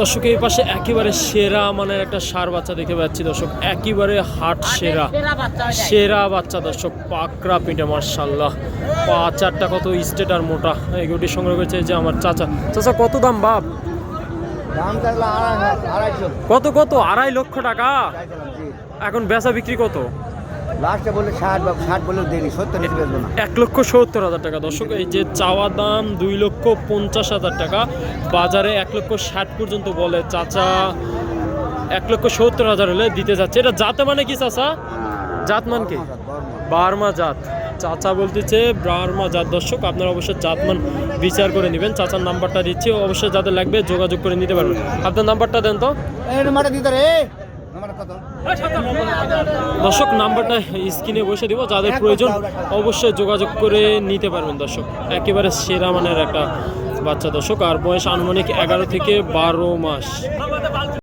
দর্শক এই পাশে একেবারে সেরা মানের একটা সার বাচ্চা দেখতে পাচ্ছি দর্শক একেবারে হাট সেরা। সেরা বাচ্চা দর্শক পাকড়া পিঠে মার্শাল্লাহ পা চারটা কত স্টেট আর মোটা এগুলি সংগ্রহ করেছে যে আমার চাচা। চাচা কত দাম বাপ? কত কত? আড়াই লক্ষ টাকা? এখন বেচা বিক্রি কত? লাস্টে বললে ষাট বা ষাট বললেও দেরি সত্তর নিচে বেচবো না। এক লক্ষ সত্তর হাজার টাকা। দর্শক এই যে চাওয়া দাম দুই লক্ষ পঞ্চাশ হাজার টাকা বাজারে এক লক্ষ ষাট পর্যন্ত বলে। চাচা এক লক্ষ সত্তর হাজার হলে দিতে যাচ্ছে। এটা জাতে মানে কি চাচা? জাত মান কি? বার্মা জাত। চাচা বলতেছে বার্মা জাত। দর্শক আপনারা অবশ্যই জাতমান বিচার করে নেবেন। চাচার নাম্বারটা দিচ্ছি। অবশ্যই যাদের লাগবে যোগাযোগ করে নিতে পারবেন। আপনার নাম্বারটা দেন তো। নাম্বারটা দিতে রে নাম্বারটা কত দর্শক নাম্বারটা স্ক্রিনে বসে দিব যাদের প্রয়োজন অবশ্যই যোগাযোগ করে নিতে পারবেন দর্শক। একেবারে সেরা মানের একটা বাচ্চা দর্শক আর বয়স আনুমানিক এগারো থেকে বারো মাস।